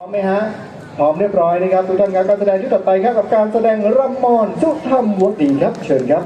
พร้อมไหมฮะ พร้อมเรียบร้อยนะครับทุกท่านครับการแสดงชุดต่อไปครับกับการแสดงรำมอนสุธรรมวดีครับ เชิญครับ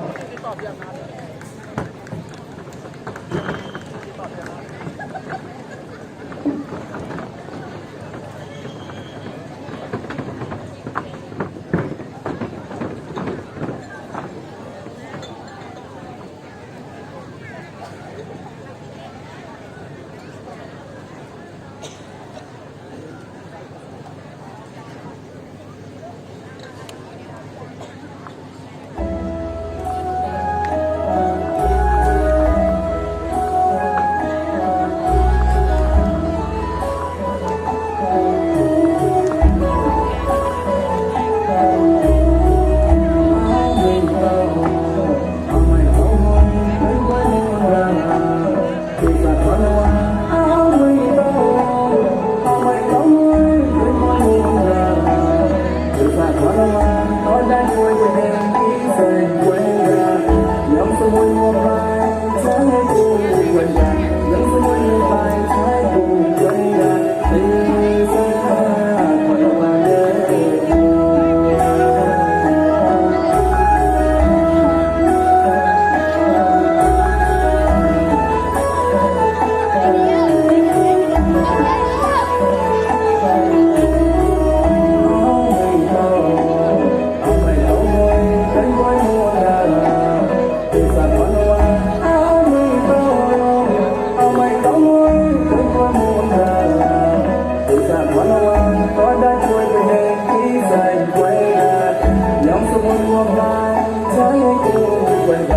quên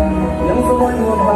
nhắn số mối mua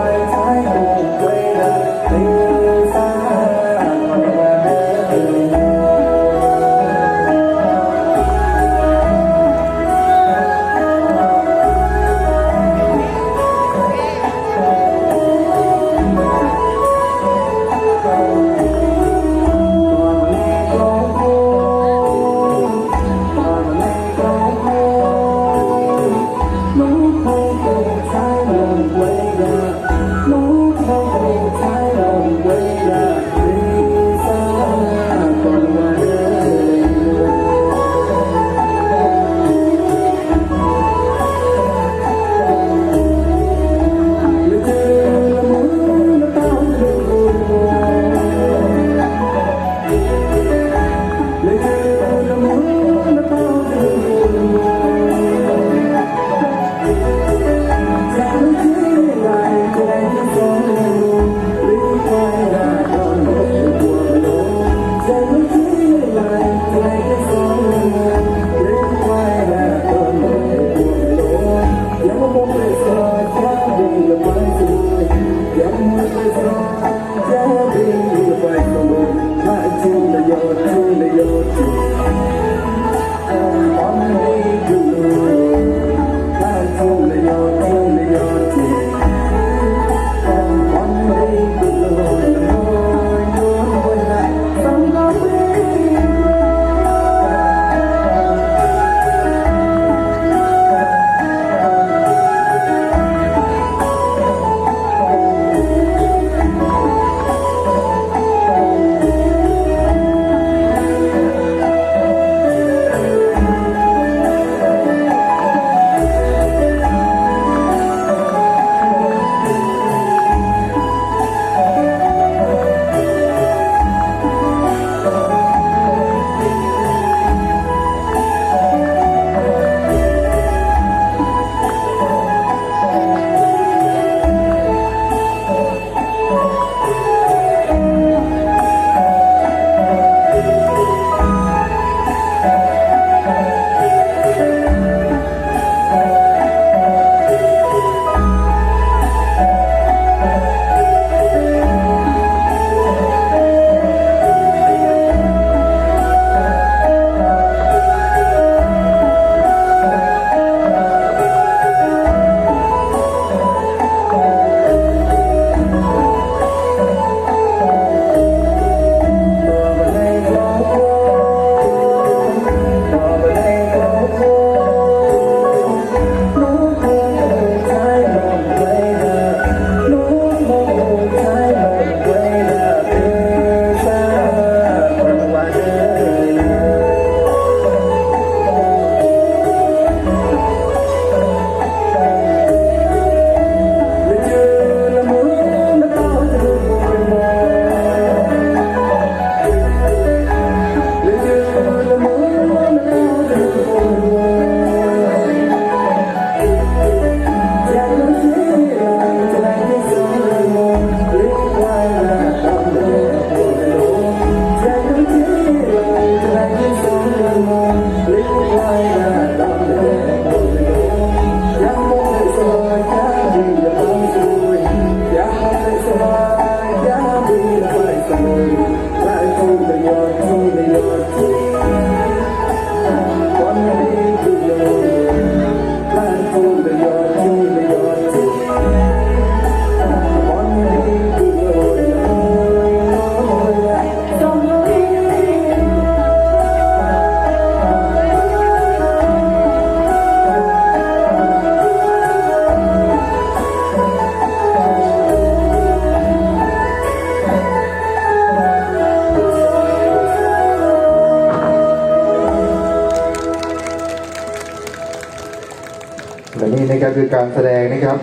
นะครับคือการแสดงนะครับ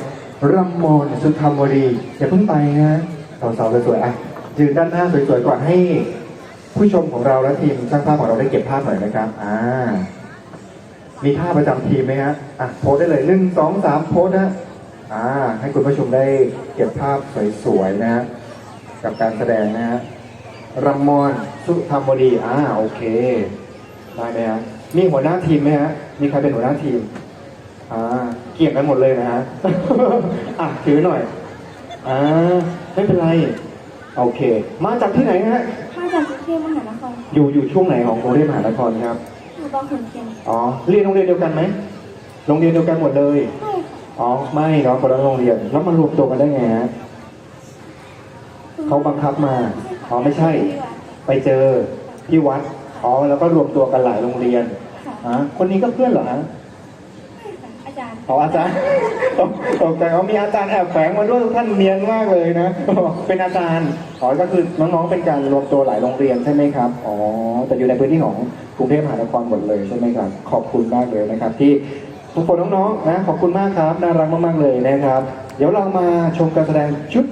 รำมนสุธรรมวดีอย่าเพิ่งไปนะสาวๆสวยๆอะยืนด้านหน้าสวยๆก่อนให้ ผู้ชมของเราและทีมช่างภาพของเราได้เก็บภาพหน่อยนะครับอ่ามีท่าประจำทีมไหมฮะอะโพสได้เลยหนึ่งสองสามโพสนะอ่า ให้คุณผู้ชมได้เก็บภาพสวยๆนะฮะกับการแสดงนะฮะรำมอนสุธรรมวดีอ่าโอเคได้ไหมฮะมีหัวหน้าทีมไหมฮะมีใครเป็นหัวหน้าทีม อ่าเกี่ยงกันหมดเลยนะฮะ อะถือหน่อย อ่าไม่เป็นไร โอเค มาจากที่ไหนฮะ มาจากกรุงเทพมหานครอยู่อยู่ช่วงไหนของกรุงเทพมหานครครับ อยู่บางขุนเทียนอ๋อ เรียนโรงเรียนเดียวกันไหม โรงเรียนเดียวกันหมดเลย ใช่ค่ะอ๋อ ไม่เนาะคนละโรงเรียน แล้วมารวมตัวกันได้ไงฮะเขาบังคับมา อ๋อ ไม่ใช่ ไปเจอที่วัด อ๋อ แล้วก็รวมตัวกันหลายโรงเรียน ค่ะอ๋อคนนี้ก็เพื่อนเหรอฮะใช่ ขอาจารย์อ๋ออาจารย์ตกใจเขามีอาจารย์แอบแฝงมาด้วยท่านเนียนมากเลยนะ เป็นอาจารย์อ๋อก็คือน้องๆเป็นการรวมตัวหลายโรงเรียนใช่ไหมครับอ๋อแต่อยู่ในพื้นที่ของกรุงเทพมหานครหมดเลยใช่ไหมครับขอบคุณมากเลยนะครับ ที่ทุกคนน้องๆนะขอบคุณมากครับน่ารักมากๆเลยนะครับ เดี๋ยวเรามาชมการแสดงชุด